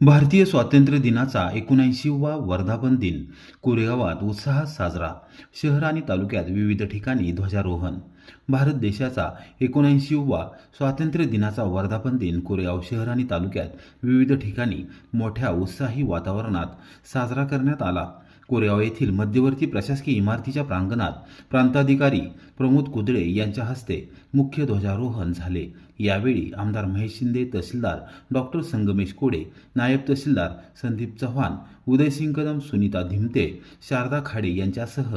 भारतीय स्वातंत्र्य दिनाचा एकोणऐंशीवा वर्धापन दिन. कोरेगावात उत्साहात साजरा. शहर आणि तालुक्यात विविध ठिकाणी ध्वजारोहण. भारत देशाचा एकोणऐंशीवा स्वातंत्र्य दिनाचा वर्धापन दिन कोरेगाव शहर आणि तालुक्यात विविध ठिकाणी मोठ्या उत्साही वातावरणात साजरा करण्यात आला. कोरेगाव येथील मध्यवर्ती प्रशासकीय इमारतीच्या प्रांगणात प्रांताधिकारी प्रमोद कुदळे यांच्या हस्ते मुख्य ध्वजारोहण झाले. यावेळी आमदार महेश शिंदे तहसीलदार डॉक्टर संगमेश कोडे नायब तहसीलदार संदीप चव्हाण उदयसिंग कदम सुनीता धिमते शारदा खाडे यांच्यासह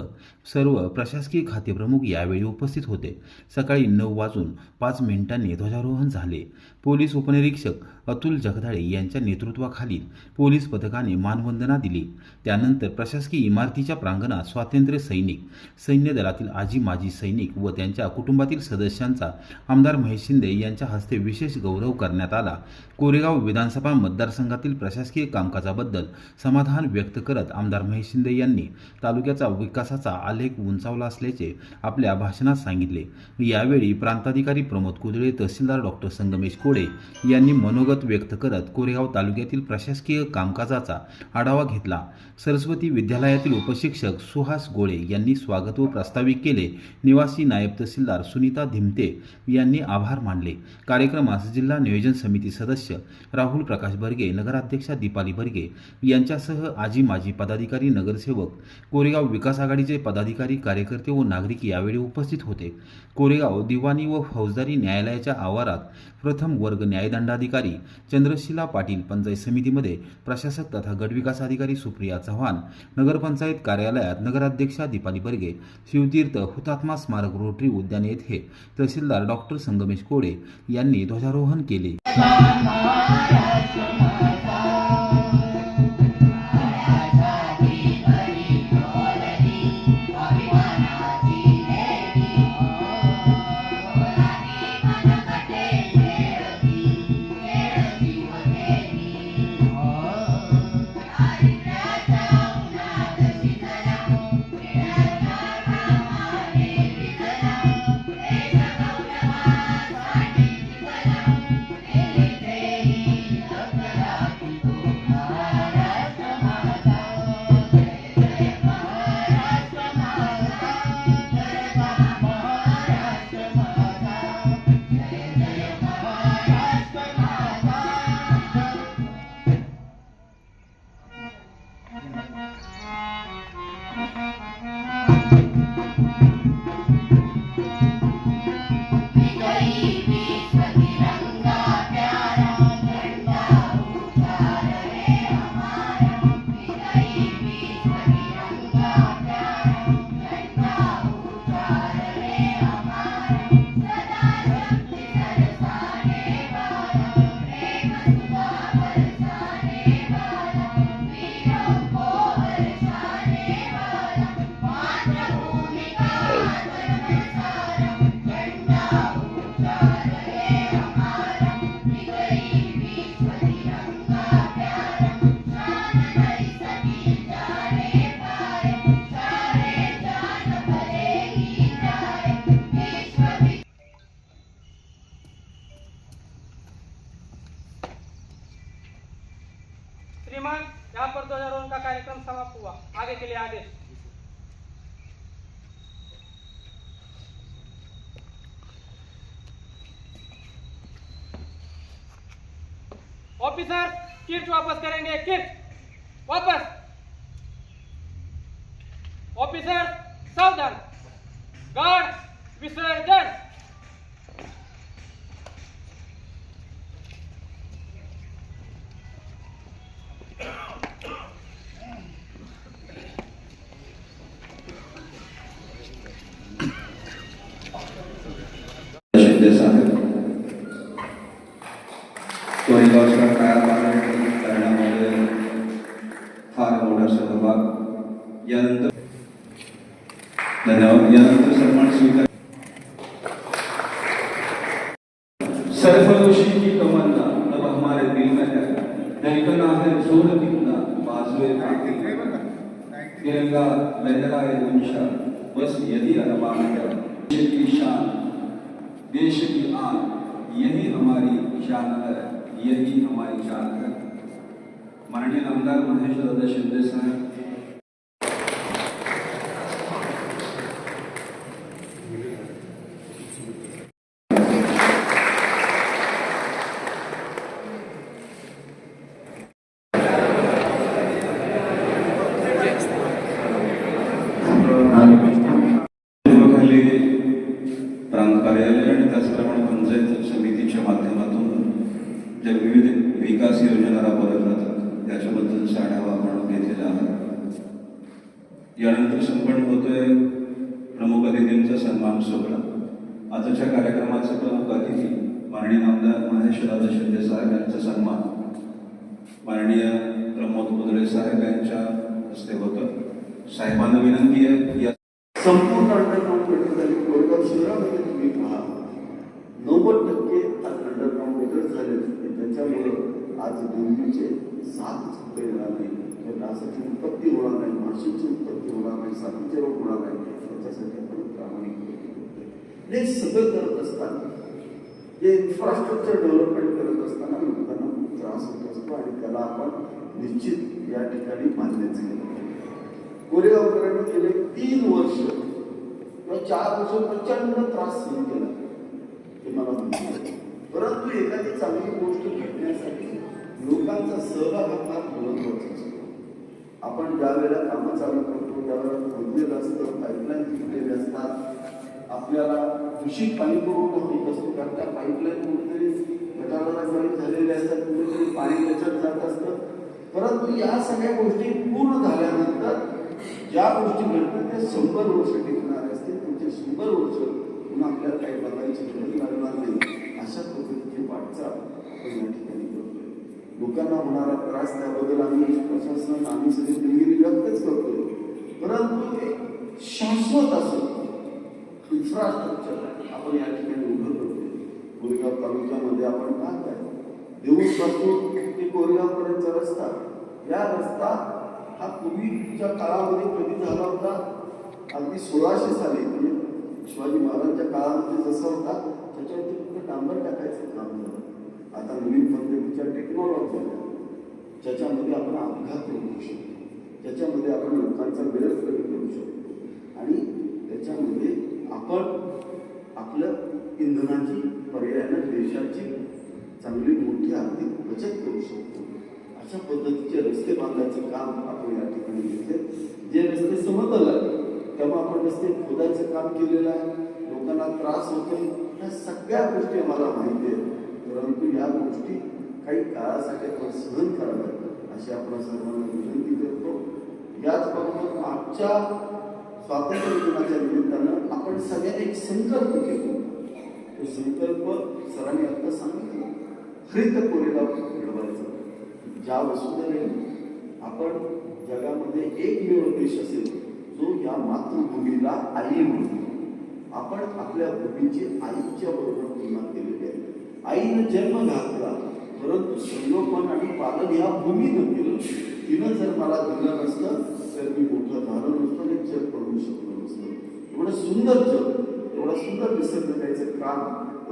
सर्व प्रशासकीय खातेप्रमुख यावेळी उपस्थित होते. सकाळी नऊ वाजून पाच मिनिटांनी ध्वजारोहण झाले. पोलीस उपनिरीक्षक अतुल जगदाळे यांच्या नेतृत्वाखाली पोलीस पथकाने मानवंदना दिली. त्यानंतर प्रशासकीय इमारतीच्या प्रांगणात स्वातंत्र्य सैनिक सैन्य दलातील आजी माजी सैनिक व त्यांच्या कुटुंबातील सदस्यांचा आमदार महेश शिंदे यांच्या हस्ते विशेष गौरव करण्यात आला. कोरेगाव विधानसभा मतदारसंघातील प्रशासकीय कामकाजाबद्दल समाधान व्यक्त करत आमदार महेश शिंदे यांनी तालुक्याचा विकासाचा आलेख उंचावला असल्याचे आपल्या भाषणात सांगितले. यावेळी प्रांताधिकारी प्रमोद कुदळे तहसीलदार डॉक्टर संगमेश कोडे यांनी मनोगत व्यक्त करत कोरेगाव तालुक्यातील प्रशासकीय कामकाजाचा आढावा घेतला. सरस्वती विद्यालयातील उपशिक्षक सुहास गोळे यांनी स्वागत व प्रास्ताविक केले. निवासी नायब तहसीलदार सुनीता धिमते यांनी आभार मानले. कार्यक्रमास जिल्हा नियोजन समिती सदस्य राहुल प्रकाश बर्गे नगराध्यक्षा दीपाली बर्गे यांच्या यांच्यासह आजी माजी पदाधिकारी नगरसेवक कोरेगाव विकास आघाडीचे पदाधिकारी कार्यकर्ते व नागरिक यावेळी उपस्थित होते. कोरेगाव दिवाणी व फौजदारी न्यायालयाच्या आवारात प्रथम वर्ग न्यायदंडाधिकारी चंद्रशिला पाटील पंचायत समितीमध्ये प्रशासक तथा गटविकास अधिकारी सुप्रिया चव्हाण नगरपंचायत कार्यालयात नगराध्यक्षा दीपाली बर्गे शिवतीर्थ हुतात्मा स्मारक रोटरी उद्यान येथे तहसीलदार डॉक्टर संगमेश कोडे यांनी ध्वजारोहण केले. किट वापस करेंगे किट वापस. ऑफिसर सावधान. गार्ड विसर्जन शिंदे साहेब कोरेगावच्या कायापालट करण्यामध्ये फार मोठा सहभाग यानंतर धन्यवाद यानंतर सन्मान स्वीकार सरफरोशी की तमन्ना अब हमारे दिल में है धड़कना है जोर कितना बाजुए कातिल तिरंगा लहराए उनशा बस यही अरमान है देश की शान देश की आन यही हमारी शान है यही हमारी शान है माननीय आमदार महेश दादा शिंदे साहब खाली प्रांत कार्यालय आणि त्याचप्रमाणे पंचायत समितीच्या माध्यमातून ज्या विविध विकास योजना राबवल्या जातात याच्याबद्दलचा आढावा आपण घेतलेला आहे. यानंतर संपन्न होतोय प्रमुख अतिथींचा सन्मान सोहळा. आजच्या कार्यक्रमाचे प्रमुख अतिथी माननीय आमदार महेशदादा शिंदे साहेब यांचा सन्मान. माननीय प्रमोद कुदळे साहेब यांच्या हस्ते होतं. साहेबांना विनंती आहे या संपूर्ण अंडरग्राऊंड गटर झाले कोरेगाव शहरामध्ये तुम्ही पहा. नव्वद टक्के त्याच्यामुळं आज डेंग्यूचे सात झोपे येणार नाही किंवा डासाची उत्पत्ती होणार नाही माशीची उत्पत्ती होणार नाही साथीचे रोग होणार नाही. त्याच्यासाठी आपण प्रामाणिक हे सगळं करत असताना जे इन्फ्रास्ट्रक्चर डेव्हलपमेंट करत असताना लोकांना खूप त्रास होत असतो आणि त्याला आपण निश्चित या ठिकाणी मान्यच केलं कोरेगावकरांनी गेले तीन वर्ष. किंवा चार वर्ष प्रचंड त्रास सहन केला. ते मला परंतु एखादी चांगली गोष्ट घडण्यासाठी लोकांचा सहभाग हा फार महत्त्वाचा असतो. आपण ज्या वेळेला कामं चालू करतो त्यावेळेला खोदलेलं असतं पाईपलाईन तुटलेले असतात आपल्याला दूषित पाणी पुरवठा होत असतो कारण त्या पाईपलाईन कुठेतरी गटाराला जरी झालेले असतात कुठेतरी पाणी त्याच्यात जात असतं. परंतु या सगळ्या गोष्टी पूर्ण झाल्यानंतर ज्या गोष्टी घडतात त्या शंभर वर्ष टिकणार असतील तुमचे शंभर वर्ष पुन्हा आपल्याला काही बघायची गरज लागणार नाही. अशा पद्धतीची वाटचाल आपण या ठिकाणी करतोय. लोकांना होणारा त्रास त्याबद्दल आम्ही प्रशासनात आम्ही सगळी दिलगिरी व्यक्तच करतोय. परंतु ते शाश्वत असं इन्फ्रास्ट्रक्चर आपण या ठिकाणी उभं करतोय. कोरेगाव तालुक्यामध्ये आपण पाहताय देऊळपासून ते कोरेगावपर्यंतचा रस्ता. या रस्ता हा पूर्वीच्या काळामध्ये कधी झाला होता? अगदी सोळाशे साली म्हणजे शिवाजी महाराजांच्या काळामध्ये जसा होता त्याच्यावरती फक्त डांबर टाकायचं काम झालं आता नवीन पद्धतीच्या टेक्नॉलॉजी आल्या ज्याच्यामध्ये आपण अपघात रोखू शकतो. ज्याच्यामध्ये आपण लोकांचा वेळ कमी करू शकतो. आणि त्याच्यामध्ये आपण आपलं इंधनाची पर्यायानं देशाची चांगली मोठी आर्थिक बचत करू शकतो. अशा पद्धतीचे रस्ते बांधायचं काम आपण या ठिकाणी घेतले जे रस्ते समतल आहे तेव्हा आपण रस्ते खोदायचं काम केलेलं आहे लोकांना त्रास होतो या सगळ्या गोष्टी आम्हाला माहिती आहेत. परंतु या गोष्टी काही काळासाठी आपण सहन कराव्यात अशी आपण सर्वांना विनंती करतो. याचबरोबर आमच्या स्वातंत्र्य दिनाच्या निमित्तानं आपण सगळ्यांनी एक संकल्प केला. तो संकल्प सरांनी आता सांगितलं. हरित कोरेगाव मिळवायचं ज्या वसुधेने आपण जगामध्ये एकमेव देश असेल जो या मातृभूमीला आई म्हणतो आपण आपल्या भूमीची आईच्या बरोबर तुलना केलेली आहे. आईनं जन्म घातला परंतु संगोपन आणि पालन या भूमीनं केलं. तिनं जर मला दिलं नसतं तर मी मोठं झालं नसतं आणि जग पडू शकलो नसतं. एवढं सुंदर जग एवढं सुंदर निसर्ग द्यायचं काम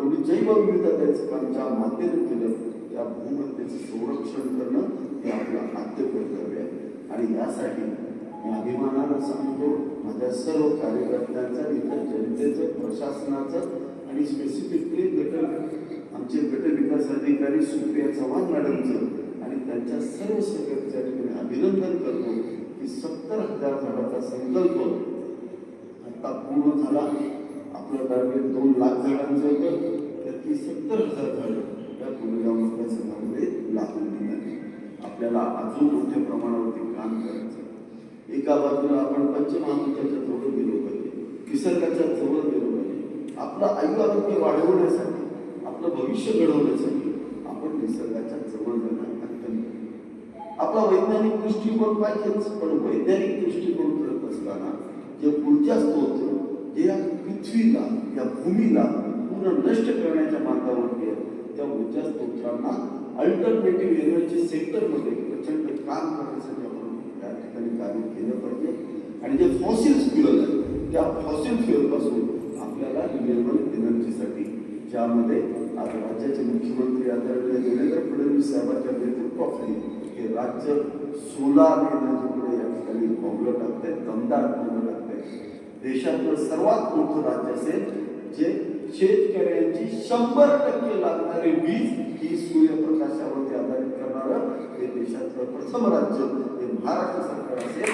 एवढी जैवविविधता द्यायचं काम ज्या मातेनं केलं त्या भूमतेचं संरक्षण करणं हे आपलं आद्य कर्तव्य आहे. आणि यासाठी मी अभिमानानं सांगतो माझ्या सर्व कार्यकर्त्यांचा आणि जनतेचं प्रशासनाचं आणि स्पेसिफिकली गट आमचे गट विकास अधिकारी सुप्रिया चव्हाण मॅडमचं आणि त्यांच्या सर्व सहकार्यासाठी मी अभिनंदन करतो की सत्तर हजार झाडाचा संकल्प आता पूर्ण झाला. आपलं टार्गेट दोन लाख झाडांचं होतं. त्यातली सत्तर हजार झाडं या पुलगाव मतदारसंघामध्ये लागून निघाली आपल्याला अजून मोठ्या प्रमाणावरती काम करायचं एका बाजूला आपण पंचमहाभूताच्या जवळ गेलो पाहिजे. निसर्गाच्या जवळ गेलो पाहिजे. आपलं आयु आरोग्य वाढवण्यासाठी आपलं भविष्य घडवण्यासाठी आपण निसर्गाच्या जवळ जाणं अत्यंत आपला वैज्ञानिक दृष्टिकोन पाहिजेच पण वैज्ञानिक दृष्टिकोन करत असताना जे ऊर्जा स्तोत्र जे या पृथ्वीला या भूमीला पूर्ण नष्ट करण्याच्या मार्गावरती आहे त्या ऊर्जा स्तोत्रांना अल्टरनेटिव्ह एनर्जी सेक्टरमध्ये प्रचंड काम करण्यासाठी त्या ठिकाणी कार्य केलं पाहिजे. आणि जे फॉसिल फ्युअल आहे त्या फॉसिल फ्युअलपासून आपल्याला रिन्युएबल एनर्जीसाठी ज्यामध्ये आज राज्याचे मुख्यमंत्री आदरणीय देवेंद्र फडणवीस साहेबांच्या नेतृत्वाखाली हे राज्य सोलार एनर्जीकडे या ठिकाणी पावलं टाकते दमदार पावलं टाकते देशातलं सर्वात मोठं राज्य असेल जे शेतकऱ्यांची शंभर टक्के लागणारी वीज ही सूर्यप्रकाशावरती आधारित करणार हे देशातलं प्रथम राज्य हे महाराष्ट्र सरकार असेल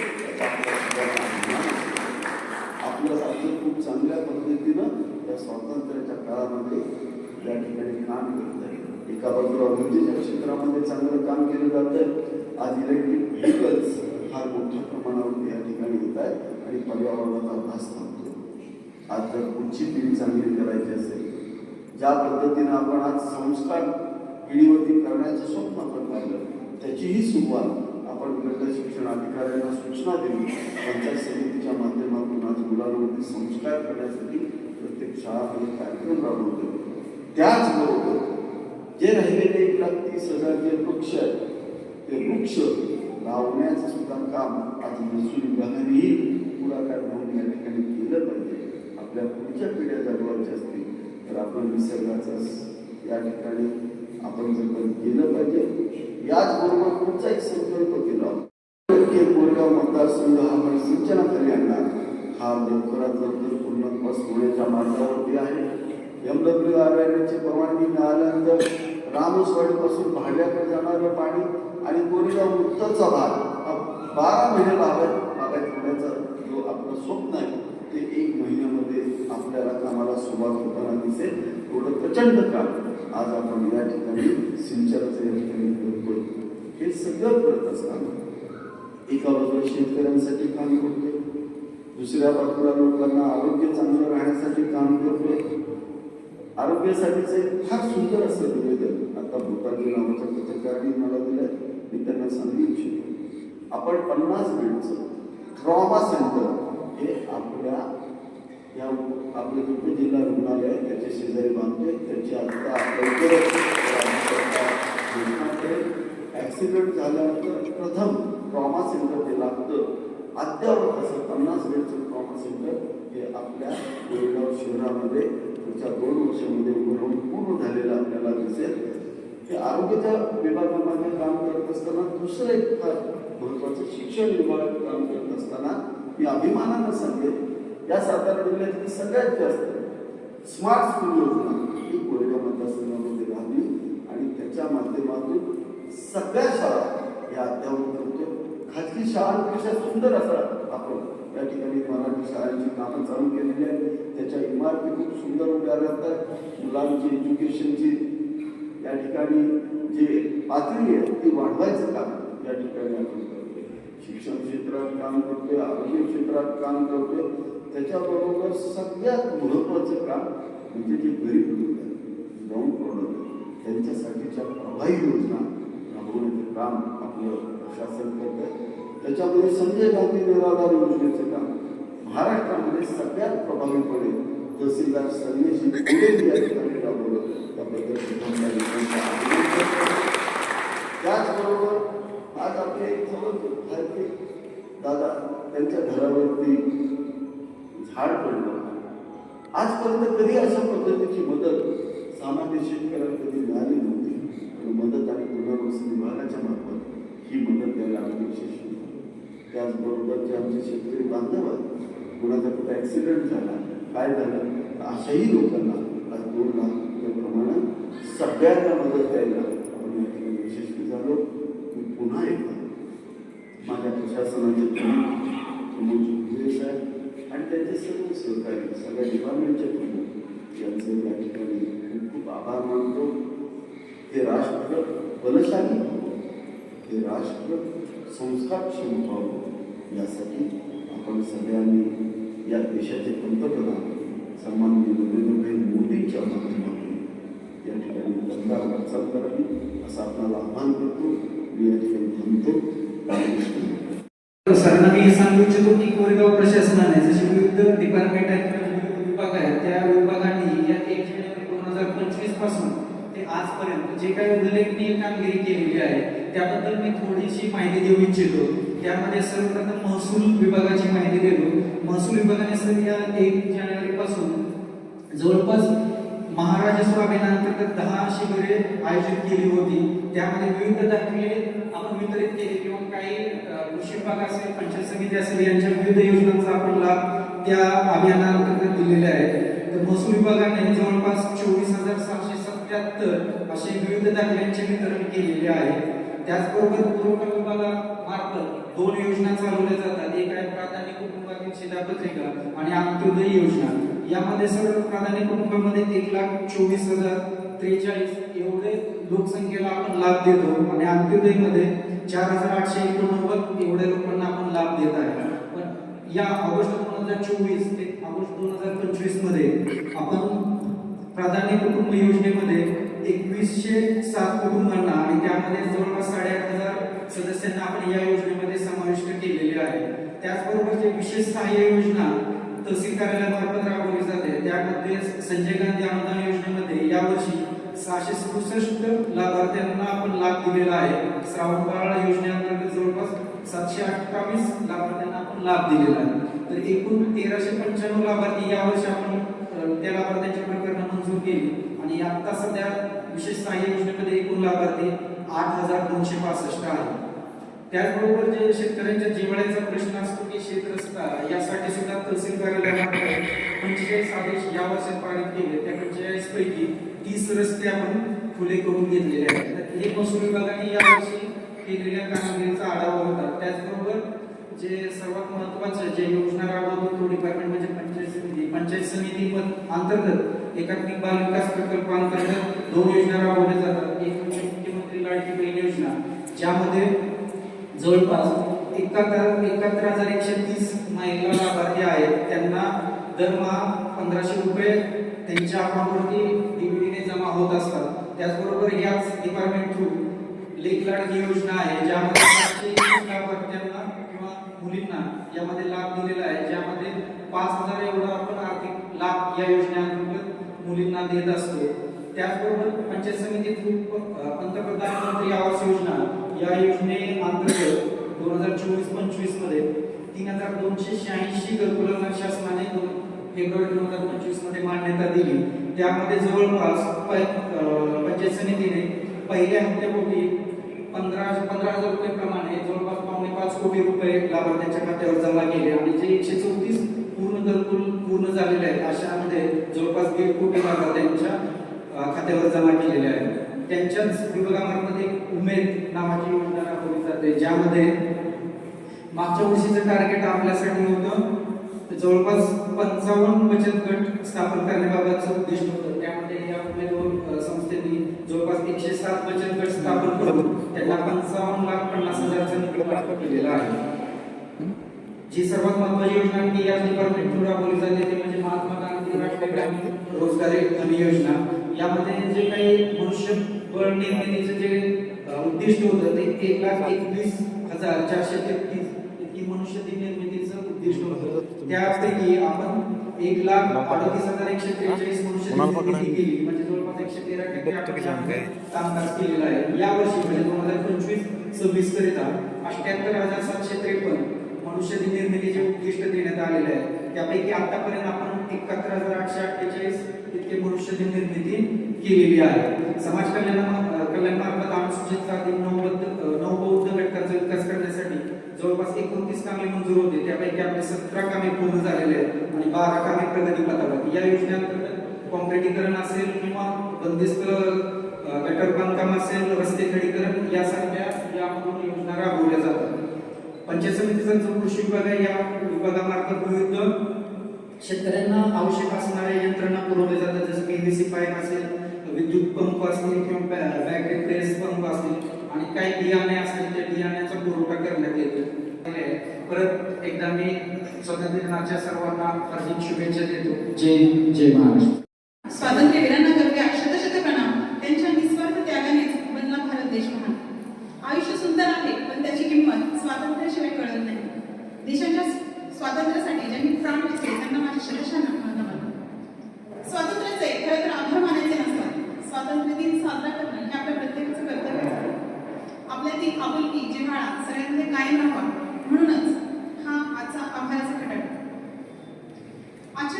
आपलं राज्य खूप चांगल्या पद्धतीनं या स्वातंत्र्याच्या काळामध्ये त्या ठिकाणी काम करत आहे एका बाजूला ऊर्जेच्या क्षेत्रामध्ये चांगलं काम केलं जात. आहे आज इलेक्ट्रिक व्हेकल्स फार मोठ्या प्रमाणावर या ठिकाणी येत आहेत आणि पर्यावरणाचा अभ्यास आज जर पुढची पिढी चांगली करायची असेल ज्या पद्धतीनं आपण आज संस्कार पिढीवरती करण्याचं स्वप्न आपण पाहिलं त्याचीही सुरुवात आपण गट शिक्षण अधिकाऱ्यांना सूचना दिली. पंचायत समितीच्या माध्यमातून आज मुलांवरती संस्कार करण्यासाठी प्रत्येक शाळामध्ये कार्यक्रम राबवतो त्याचबरोबर जे राहिलेले एक लाख तीस हजार जे वृक्ष आहेत ते वृक्ष लावण्याचं सुद्धा काम आज महसूल विभागानेही पुढाकार घेऊन या ठिकाणी केलं पाहिजे. आपल्या पुढच्या पिढ्या जगवायच्या असतील तर आपण निसर्गाचा या ठिकाणी आपण जतन केलं पाहिजे याचबरोबर पुढचा एक संकल्प केला. कोरगाव मतदारसंघ हा आपण सिंचनाखाली आणणार. हा लवकरात लवकर पूर्णत्वास होण्याच्या मार्गावरती आहे. एम डब्ल्यू आर ची परवानगी मिळाल्यानंतर रामसवाडीपासून भाड्याकडे जाणारं पाणी आणि कोरेगाव उत्तरचा भाग हा बारा महिने भागात भागात होण्याचं जो आपलं स्वप्न आहे ते एक महिन्यामध्ये आपल्याला कामाला सुरुवात होताना दिसेल. एवढं प्रचंड काम. आज आपण या ठिकाणी सिंचनाचं या ठिकाणी करतोय. हे सगळं करत असताना एका बाजूला शेतकऱ्यांसाठी काम करतोय दुसऱ्या बाजूला लोकांना आरोग्य चांगलं राहण्यासाठी काम करतोय. आरोग्यासाठीचं एक फार सुंदर असं निवेदन आता भूताजी नावाच्या पत्रकारांनी मला दिलं मी त्यांना सांगू इच्छितो. आपण पन्नास मिनिटचं ट्रॉमा सेंटर हे आपल्या या आपले जिल्हा रुग्णालय आहे, त्याच्या शेजारी बांधतोय त्याची आता लवकरच झाल्यानंतर प्रथम ट्रॉमा सेंटर जे लागतं. अद्यावत असं पन्नास बेडचं ट्रॉमा सेंटर हे आपल्या कोरेगाव शहरामध्ये पुढच्या दोन वर्षामध्ये उभारून पूर्ण झालेलं आपल्याला दिसेल. हे आरोग्याच्या विभागामध्ये काम करत असताना दुसरं एक फार शिक्षण विभागात काम करत असताना मी अभिमानानं सांगेन या सातारा जिल्ह्यातली सगळ्यात जास्त स्मार्ट स्कूल योजना ही कोरेगाव मतदारसंघामध्ये राहिली आणि त्याच्या माध्यमातून सगळ्या शाळा या अद्यावत करतो खाजगी शाळांपेक्षा सुंदर असा आपण या ठिकाणी मराठी शाळांची कामं चालू केलेली आहेत. त्याच्या इमारती खूप सुंदर उभ्या राहतात. मुलांची एज्युकेशनची या ठिकाणी जे पातळी आहे ती वाढवायचं काम या ठिकाणी आपण करतो शिक्षण क्षेत्रात काम करतोय आरोग्य क्षेत्रात काम करतोय त्याच्याबरोबर सगळ्यात महत्वाचं काम म्हणजे जे गरीब लोक आहेत प्रॉडक्ट त्यांच्यासाठीच्या प्रभावी योजना राबवण्याचं काम आपलं प्रशासन करत आहे त्याच्यामध्ये संजय गांधी निराधार योजनेचं काम महाराष्ट्रामध्ये सगळ्यात प्रभावीपणे तहसीलदार संजयजी पुढे या ठिकाणी राबवलं. त्याबद्दल त्याचबरोबर आज आपले समजतो दादा त्यांच्या घरावरती झाड पडलं आजपर्यंत कधी अशा पद्धतीची मदत सामान्य शेतकऱ्याला कधी मिळाली नव्हती? पण मदत आणि पुनर्वसन विभागाच्या मार्फत ही मदत द्यायला आम्ही यशस्वी त्याचबरोबर जे आमचे शेतकरी बांधव आहेत कुणाचा कुठं ॲक्सिडेंट झाला काय झालं अशाही लोकांना आज दोन लाख प्रमाणात सगळ्यांना मदत द्यायला आपण या ठिकाणी यशस्वी झालो पुन्हा एकदा माझ्या प्रशासनाचे प्रमुख प्रमोद जोगळे साहेब आणि त्यांचे सर्व सहकारी सगळ्या डिपार्टमेंटचे प्रमुख यांचे या ठिकाणी खूप खूप आभार मानतो. हे राष्ट्र बलशाली व्हावं हे राष्ट्र संस्कारक्षम व्हावं यासाठी आपण सगळ्यांनी या देशाचे पंतप्रधान सन्माननीय नरेंद्रभाई मोदींच्या माध्यमातून या ठिकाणी दमदार वाटचाल करावी असं आपल्याला आव्हान करतो. सरांना मी सांगू इच्छितो की कोरेगाव प्रशासनाने जसे विविध डिपार्टमेंट आहेत विभाग आहेत त्या विभागांनी या एक जानेवारी दोन हजार पंचवीसपासून ते आजपर्यंत जे काही उल्लेखनीय कामगिरी केलेली आहे त्याबद्दल मी थोडीशी माहिती देऊ इच्छितो. त्यामध्ये सर्वप्रथम महसूल विभागाची माहिती देतो. महसूल विभागाने सर या एक जानेवारी पासून जवळपास महाराजस्व अभियानांतर्गत दहा शिबिरे आयोजित केली होती. त्यामध्ये विविध दाखले आपण वितरित केले किंवा काही कृषी विभाग असेल पंचायत समिती असेल यांच्या विविध योजनांचा आपण लाभ त्या अभियानांतर्गत दिलेले आहेत. तर महसूल विभागाने जवळपास चोवीस हजार सहाशे सत्याहत्तर असे विविध दाखल्यांचे वितरण केलेले आहे. त्याचबरोबर पुरवठा विभागामार्फत दोन योजना चालवल्या जातात. एक आहे प्राधान्य कुटुंबातील शिधापत्रिका आणि अंत्योदय योजना. यामध्ये सर्व प्राधान्य कुटुंबामध्ये एक लाख चोवीस हजार त्रेचाळीस एवढे लोकसंख्येला आपण लाभ देतो. आणि अंत्योदयमध्ये चार हजार आठशे एकोणनव्वद एवढ्या लोकांना आपण लाभ देत आहे. पण या ऑगस्ट दोन हजार चोवीस ते ऑगस्ट दोन हजार पंचवीसमध्ये आपण प्राधान्य कुटुंब योजनेमध्ये एकवीसशे सात कुटुंबांना आणि त्यामध्ये जवळपास साडेआठ हजार सदस्यांना आपण या योजनेमध्ये समाविष्ट केलेले आहे. त्याचबरोबर जे विशेष सहाय्य योजना तहसील कार्यालयामार्फत राबवली जाते. त्यामध्ये संजय गांधी अनुदान योजनेमध्ये यावर्षी सहाशे सदुसष्ट लाभार्थ्यांना आपण लाभ दिलेला आहे. श्रावणबाळ योजनेअंतर्गत जवळपास सातशे अठ्ठावीस लाभार्थ्यांना आपण लाभ दिलेला आहे. तर एकूण तेराशे पंच्याण्णव लाभार्थी यावर्षी आपण त्या लाभार्थ्यांची प्रकरणं मंजूर केली. आणि आता सध्या विशेष सहाय्य योजनेमध्ये एकूण लाभार्थी आठ हजार दोनशे पासष्ट आहे त्याचबरोबर जे शेतकऱ्यांच्या जिवाळ्याचा प्रश्न असतो की शेत रस्ता यासाठी सुद्धा तहसील कार्यालयामार्फत पंचेचाळीस आदेश या वर्षात पारित केले. त्या पंचेचाळीस पैकी तीस रस्ते आपण खुले करून घेतलेले आहेत. तर हे महसूल विभागाने यावर्षी केलेल्या कामगिरीचा आढावा होता. त्याचबरोबर जे सर्वात महत्वाचं जे योजना राबवतो तो डिपार्टमेंट म्हणजे पंचायत समिती. पंचायत समिती पण अंतर्गत एकात्मिक बाल विकास प्रकल्पांतर्गत दोन योजना राबवल्या जातात. एक म्हणजे मुख्यमंत्री लाडकी बहीण योजना ज्यामध्ये जवळपास एकाहत्तर एकाहत्तर हजार एकशे तीस महिला लाभार्थी आहेत. त्यांना दरमहा पंधराशे रुपये त्यांच्या अकाउंटवरती डीबीटीने जमा होत असतात. त्याचबरोबर याच डिपार्टमेंट थ्रू लेखलाड ही योजना आहे ज्यामध्ये लाभार्थ्यांना किंवा मुलींना यामध्ये लाभ दिलेला आहे. ज्यामध्ये पाच हजार एवढा आपण आर्थिक लाभ या योजनेअंतर्गत मुलींना देत असतो त्याचबरोबर पंचायत समिती थ्रू पंतप्रधान मंत्री आवास योजना. या योजनेअंतर्गत दोन हजार चोवीस पंचवीसमध्ये तीन हजार दोनशे शहाऐंशी घरकुलांना शासनाने दोन फेब्रुवारी दोन हजार पंचवीसमध्ये मान्यता दिली. त्यामध्ये जवळपास पंचायत समितीने पहिल्या हप्त्यापोटी पंधरा पंधरा हजार रुपये प्रमाणे जवळपास पावणे पाच कोटी रुपये लाभार्थ्यांच्या खात्यावर जमा केले. आणि जे एकशे चौतीस पूर्ण घरकुल पूर्ण झालेले आहेत अशामध्ये जवळपास दीड कोटी लाभार्थ्यांच्या खात्यावर जमा केलेले आहेत. त्यांच्याच विभागामार्फत एक उमेद नावाची योजना राबवली जाते ज्यामध्ये मागच्या वर्षीचं टार्गेट आपल्यासाठी होतं जवळपास पंचावन्न बचत गट स्थापन करण्याबाबतचं उद्दिष्ट होतं. त्यामध्ये या उमेदवार संस्थेनी संस्थेने जवळपास एकशे सात बचत गट स्थापन करून त्यांना पंचावन्न लाख पन्नास हजारचा निधी प्राप्त केलेला आहे. जी सर्वात महत्वाची योजना की या डिपार्टमेंट थ्रू राबवली जाते ते म्हणजे महात्मा गांधी राष्ट्रीय ग्रामीण रोजगार हमी योजना. यामध्ये जे काही मनुष्यबळ निर्मितीचं जे उद्दिष्ट होतं ते एक लाख एकवीस हजार चारशे तेहतीस इतकी मनुष्यबळ निर्मितीचं उद्दिष्ट होतं त्यापैकी आपण एक लाख अडतीस हजार एकशे त्रेचाळीस मनुष्यबळ निर्मिती केली? म्हणजे जवळपास एकशे तेरा टक्के कामकाज केलेलं आहे. या वर्षी म्हणजे दोन हजार पंचवीस सव्वीस करिता अठ्याहत्तर हजार सातशे त्रेपन्न मनुष्यबळ निर्मितीचे उद्दिष्ट देण्यात आलेले आहे त्यापैकी आतापर्यंत आपण एकाहत्तर हजार आठशे अठ्ठेचाळीस इतके मनुष्यबळ निर्मिती केलेली आहे. समाज कल्याण कल्याणामार्फत अनुसूचित जाती नवबद्ध नवबौद्ध घटकांचा विकास करण्यासाठी जवळपास एकोणतीस कामे मंजूर होते. त्यापैकी आपले सतरा कामे पूर्ण झालेले आहेत आणि बारा कामे प्रगतीपथावर या योजनेअंतर्गत कॉन्क्रिटीकरण असेल किंवा बंदिस्त गटर बांधकाम असेल रस्ते खडीकरण यासारख्या यामधून योजना राबवल्या जातात. पंचायत समितीचा जो कृषी विभाग आहे. या विभागामार्फत विविध शेतकऱ्यांना आवश्यक असणाऱ्या यंत्रणा पुरवल्या जातात जसं पीव्हीसी पाईप असेल विद्युत पंप असतील किंवा बॅ- बॅटरी प्रेस पंप असतील आणि काही बियाणे असतील त्या बियाण्याचा पुरवठा करण्यात येतो. परत एकदा मी स्वतंत्र दिनाच्या सर्वांना हार्दिक शुभेच्छा देतो. जय हिंद, जय महाराष्ट्र.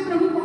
se